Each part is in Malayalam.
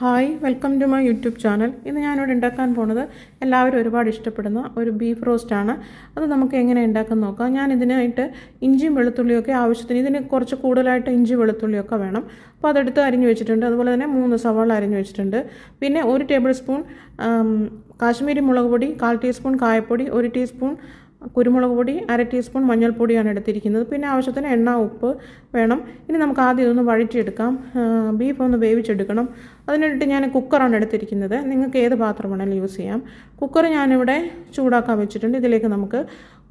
Hi welcome to my YouTube channel ഇന്ന് ഞാനിവിടെ ഉണ്ടാക്കാൻ പോണത് എല്ലാവരും ഒരുപാട് ഇഷ്ടപ്പെടുന്ന ഒരു ബീഫ് റോസ്റ്റ് ആണ്. അത് നമുക്ക് എങ്ങനെ ഉണ്ടാക്കാൻ നോക്കാം. ഞാൻ ഇതിനായിട്ട് ഇഞ്ചിയും വെളുത്തുള്ളിയൊക്കെ ആവശ്യത്തിന് ഇതിന് കുറച്ച് കൂടുതലായിട്ട് ഇഞ്ചി വെളുത്തുള്ളിയൊക്കെ വേണം. അപ്പോൾ അതെടുത്ത് അരിഞ്ഞു വെച്ചിട്ടുണ്ട്. അതുപോലെ തന്നെ മൂന്ന് സവാള അരിഞ്ഞു വെച്ചിട്ടുണ്ട്. പിന്നെ ഒരു ടേബിൾ സ്പൂൺ കാശ്മീരി മുളക് പൊടി കാൽ ടീസ്പൂൺ കായപ്പൊടി ഒരു ടീസ്പൂൺ കുരുമുളക് പൊടി അര ടീസ്പൂൺ മഞ്ഞൾപ്പൊടിയാണ് എടുത്തിരിക്കുന്നത്. പിന്നെ ആവശ്യത്തിന് എണ്ണ ഉപ്പ് വേണം. ഇനി നമുക്ക് ആദ്യം ഇതൊന്ന് വഴറ്റിയെടുക്കാം. ബീഫ് ഒന്ന് വേവിച്ചെടുക്കണം. അതിനായിട്ട് ഞാൻ കുക്കറാണ് എടുത്തിരിക്കുന്നത്. നിങ്ങൾക്ക് ഏത് പാത്രം വേണമെങ്കിലും യൂസ് ചെയ്യാം. കുക്കർ ഞാനിവിടെ ചൂടാക്കാൻ വെച്ചിട്ടുണ്ട്. ഇതിലേക്ക് നമുക്ക്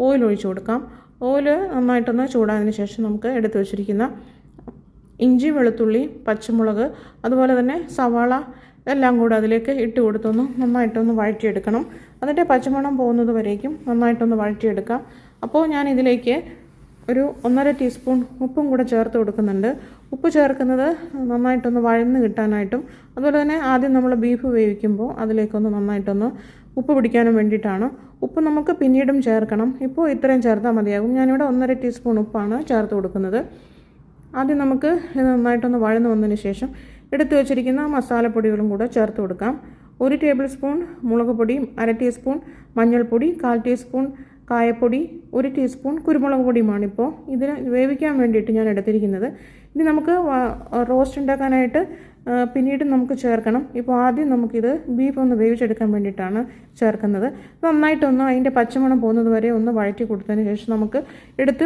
ഓയിൽ ഒഴിച്ചു കൊടുക്കാം. ഓയിൽ നന്നായിട്ടൊന്ന് ചൂടായതിന് ശേഷം നമുക്ക് എടുത്തു വെച്ചിരിക്കുന്ന ഇഞ്ചി വെളുത്തുള്ളി പച്ചമുളക് അതുപോലെ തന്നെ സവാള എല്ലാം കൂടെ അതിലേക്ക് ഇട്ട് കൊടുത്തൊന്ന് നന്നായിട്ടൊന്ന് വഴറ്റിയെടുക്കണം. എന്നിട്ട് പച്ചമണം പോകുന്നത് വരേക്കും നന്നായിട്ടൊന്ന് വഴറ്റിയെടുക്കാം. അപ്പോൾ ഞാൻ ഇതിലേക്ക് ഒരു ഒന്നര ടീസ്പൂൺ ഉപ്പും കൂടെ ചേർത്ത് കൊടുക്കുന്നുണ്ട്. ഉപ്പ് ചേർക്കുന്നത് നന്നായിട്ടൊന്ന് വഴന്ന് കിട്ടാനായിട്ടും അതുപോലെ തന്നെ ആദ്യം നമ്മൾ ബീഫ് വേവിക്കുമ്പോൾ അതിലേക്കൊന്ന് നന്നായിട്ടൊന്ന് ഉപ്പ് പിടിക്കാനും വേണ്ടിയിട്ടാണ്. ഉപ്പ് നമുക്ക് പിന്നീടും ചേർക്കണം. ഇപ്പോൾ ഇത്രയും ചേർത്താൽ മതിയാകും. ഞാനിവിടെ ഒന്നര ടീസ്പൂൺ ഉപ്പാണ് ചേർത്ത് കൊടുക്കുന്നത്. ആദ്യം നമുക്ക് ഇത് നന്നായിട്ടൊന്ന് വഴന്ന് വന്നതിന് ശേഷം എടുത്തു വച്ചിരിക്കുന്ന മസാലപ്പൊടികളും കൂടെ ചേർത്ത് കൊടുക്കാം. ഒരു ടേബിൾ സ്പൂൺ മുളക് പൊടിയും അര ടീസ്പൂൺ മഞ്ഞൾപ്പൊടി കാൽ ടീസ്പൂൺ കായപ്പൊടി ഒരു ടീസ്പൂൺ കുരുമുളക് പൊടിയുമാണിപ്പോൾ ഇതിന് വേവിക്കാൻ വേണ്ടിയിട്ട് ഞാൻ എടുത്തിരിക്കുന്നത്. ഇനി നമുക്ക് റോസ്റ്റ് ഉണ്ടാക്കാനായിട്ട് പിന്നീട് നമുക്ക് ചേർക്കണം. ഇപ്പോൾ ആദ്യം നമുക്കിത് ബീഫ് ഒന്ന് വേവിച്ചെടുക്കാൻ വേണ്ടിയിട്ടാണ് ചേർക്കുന്നത്. നന്നായിട്ടൊന്ന് അതിന്റെ പച്ചമണം പോകുന്നത് വരെ ഒന്ന് വഴറ്റി കൊടുത്തതിന് ശേഷം നമുക്ക് എടുത്ത്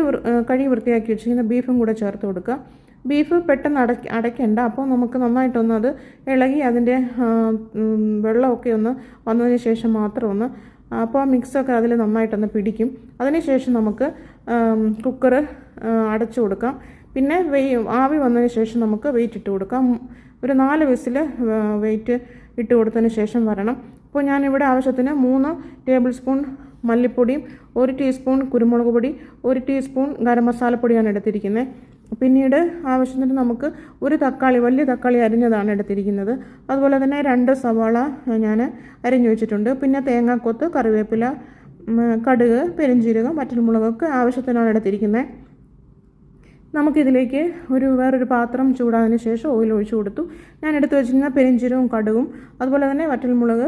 കഴുകി വൃത്തിയാക്കി വെച്ചിരിക്കുന്ന ബീഫും കൂടെ ചേർത്ത് കൊടുക്കുക ബീഫ് പെട്ടെന്ന് അടയ്ക്ക അടയ്ക്കണ്ട. അപ്പോൾ നമുക്ക് നന്നായിട്ടൊന്ന് അത് ഇളകി അതിന്റെ വെള്ളമൊക്കെ ഒന്ന് വന്നതിന് ശേഷം മാത്രം ഒന്ന് അപ്പോൾ ആ മിക്സൊക്കെ അതിൽ നന്നായിട്ടൊന്ന് പിടിക്കും. അതിനുശേഷം നമുക്ക് കുക്കർ അടച്ചു കൊടുക്കാം. പിന്നെ വെയ് ആവി വന്നതിന് ശേഷം നമുക്ക് വെയിറ്റ് ഇട്ട് കൊടുക്കാം. ഒരു നാല് വിസിൽ വെയിറ്റ് ഇട്ട് കൊടുത്തതിന് ശേഷം വരണം. അപ്പോൾ ഞാനിവിടെ ആവശ്യത്തിന് മൂന്ന് ടേബിൾ സ്പൂൺ മല്ലിപ്പൊടിയും ഒരു ടീസ്പൂൺ കുരുമുളക് പൊടി ഒരു ടീസ്പൂൺ ഗരം മസാലപ്പൊടിയാണ് എടുത്തിരിക്കുന്നത്. പിന്നീട് ആവശ്യത്തിന് നമുക്ക് ഒരു തക്കാളി വലിയ തക്കാളി അരിഞ്ഞതാണ് എടുത്തിരിക്കുന്നത്. അതുപോലെ തന്നെ രണ്ട് സവാള ഞാൻ അരിഞ്ഞു വെച്ചിട്ടുണ്ട്. പിന്നെ തേങ്ങാക്കൊത്ത് കറിവേപ്പില കടുക് പെരിഞ്ചീരകം വറ്റൽമുളകൊക്കെ ആവശ്യത്തിനാണ് എടുത്തിരിക്കുന്നത്. നമുക്കിതിലേക്ക് ഒരു വേറൊരു പാത്രം ചൂടാതിന് ശേഷം ഓയിൽ ഒഴിച്ചു കൊടുത്തു. ഞാൻ എടുത്തു വെച്ചിരുന്ന പെരിഞ്ചീരവും കടുകും അതുപോലെ തന്നെ വറ്റൽമുളക്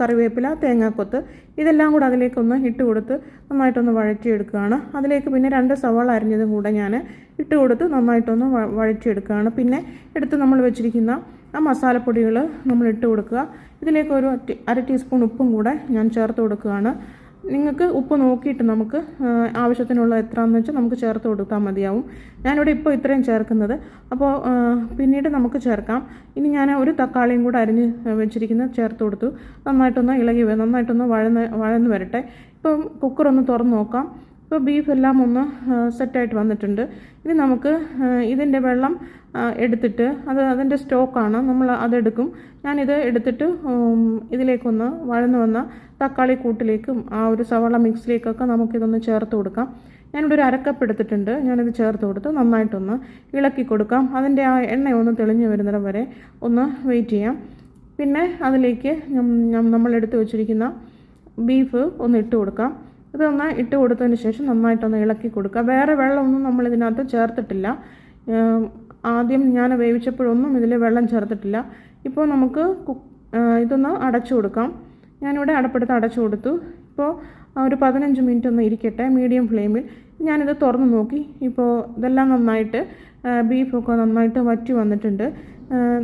കറിവേപ്പില തേങ്ങാക്കൊത്ത് ഇതെല്ലാം കൂടെ അതിലേക്കൊന്ന് ഇട്ട് കൊടുത്ത് നന്നായിട്ടൊന്ന് വഴറ്റിയെടുക്കുകയാണ്. അതിലേക്ക് പിന്നെ രണ്ട് സവാള അരിഞ്ഞതും കൂടെ ഞാൻ ഇട്ട് കൊടുത്ത് നന്നായിട്ടൊന്ന് വഴറ്റിയെടുക്കുകയാണ്. പിന്നെ എടുത്ത് നമ്മൾ വെച്ചിരിക്കുന്ന ആ മസാലപ്പൊടികൾ നമ്മൾ ഇട്ട് കൊടുക്കുക. ഇതിലേക്ക് ഒരു അര ടീസ്പൂൺ ഉപ്പും കൂടെ ഞാൻ ചേർത്ത് കൊടുക്കുകയാണ്. നിങ്ങൾക്ക് ഉപ്പ് നോക്കിയിട്ട് നമുക്ക് ആവശ്യത്തിനുള്ള എത്രയാണെന്ന് വെച്ചാൽ നമുക്ക് ചേർത്ത് കൊടുത്താൽ മതിയാവും. ഞാനിവിടെ ഇപ്പോൾ ഇത്രയും ചേർക്കുന്നത്. അപ്പോൾ പിന്നീട് നമുക്ക് ചേർക്കാം. ഇനി ഞാൻ ഒരു തക്കാളിയും കൂടെ അരിഞ്ഞ് വെച്ചിരിക്കുന്നത് ചേർത്ത് കൊടുത്തു. നന്നായിട്ടൊന്ന് ഇളകി നന്നായിട്ടൊന്ന് വഴന്ന് വഴന്ന് വരട്ടെ. ഇപ്പം കുക്കറൊന്ന് തുറന്ന് നോക്കാം. ഇപ്പോൾ ബീഫ് എല്ലാം ഒന്ന് സെറ്റായിട്ട് വന്നിട്ടുണ്ട്. ഇനി നമുക്ക് ഇതിന്റെ വെള്ളം എടുത്തിട്ട് അത് അതിന്റെ സ്റ്റോക്കാണ് നമ്മൾ അതെടുക്കും ഞാനിത് എടുത്തിട്ട് ഇതിലേക്കൊന്ന് വഴന്ന് വന്ന തക്കാളി കൂട്ടിലേക്കും ആ ഒരു സവാള മിക്സിലേക്കൊക്കെ നമുക്കിതൊന്ന് ചേർത്ത് കൊടുക്കാം. ഞാനിവിടെ ഒരു അരക്കപ്പ് എടുത്തിട്ടുണ്ട്. ഞാനിത് ചേർത്ത് കൊടുത്ത് നന്നായിട്ടൊന്ന് ഇളക്കി കൊടുക്കാം. അതിന്റെ ആ എണ്ണ ഒന്ന് തെളിഞ്ഞു വരുന്നിടം വരെ ഒന്ന് വെയിറ്റ് ചെയ്യാം. പിന്നെ അതിലേക്ക് നമ്മൾ എടുത്ത് വെച്ചിരിക്കുന്ന ബീഫ് ഒന്ന് ഇട്ട് കൊടുക്കാം. ഇതൊന്ന് ഇട്ട് കൊടുത്തതിന് ശേഷം നന്നായിട്ടൊന്ന് ഇളക്കി കൊടുക്കുക. വേറെ വെള്ളമൊന്നും നമ്മൾ ഇതിനകത്ത് ചേർത്തിട്ടില്ല. ആദ്യം ഞാൻ വേവിച്ചപ്പോഴൊന്നും ഇതിൽ വെള്ളം ചേർത്തിട്ടില്ല. ഇപ്പോൾ നമുക്ക് ഇതൊന്ന് അടച്ചു കൊടുക്കാം. ഞാനിവിടെ അടപ്പെടുത്ത് അടച്ചു കൊടുത്തു. ഇപ്പോൾ ഒരു പതിനഞ്ച് മിനിറ്റ് ഒന്ന് ഇരിക്കട്ടെ മീഡിയം ഫ്ലെയിമിൽ. ഞാനിത് തുറന്ന് നോക്കി. ഇപ്പോൾ ഇതെല്ലാം നന്നായിട്ട് ബീഫൊക്കെ നന്നായിട്ട് വറ്റി വന്നിട്ടുണ്ട്.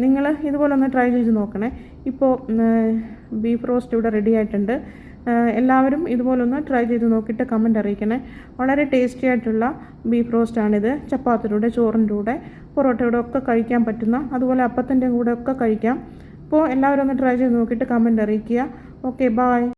നിങ്ങൾ ഇതുപോലെ ഒന്ന് ട്രൈ ചെയ്ത് നോക്കണേ. ഇപ്പോൾ ബീഫ് റോസ്റ്റ് ഇവിടെ റെഡി ആയിട്ടുണ്ട്. എല്ലാവരും ഇതുപോലൊന്ന് ട്രൈ ചെയ്ത് നോക്കിയിട്ട് കമന്റ് അറിയിക്കണേ. വളരെ ടേസ്റ്റി ആയിട്ടുള്ള ബീഫ് റോസ്റ്റാണിത് ചപ്പാത്തിയുടെ ചോറിന്റെ കൂടെ പൊറോട്ടയുടെ ഒക്കെ കഴിക്കാൻ പറ്റുന്ന അതുപോലെ അപ്പത്തിന്റെ കൂടെ ഒക്കെ കഴിക്കാം. അപ്പോൾ എല്ലാവരും ഒന്ന് ട്രൈ ചെയ്ത് നോക്കിയിട്ട് കമന്റ് അറിയിക്കുക. Okay bye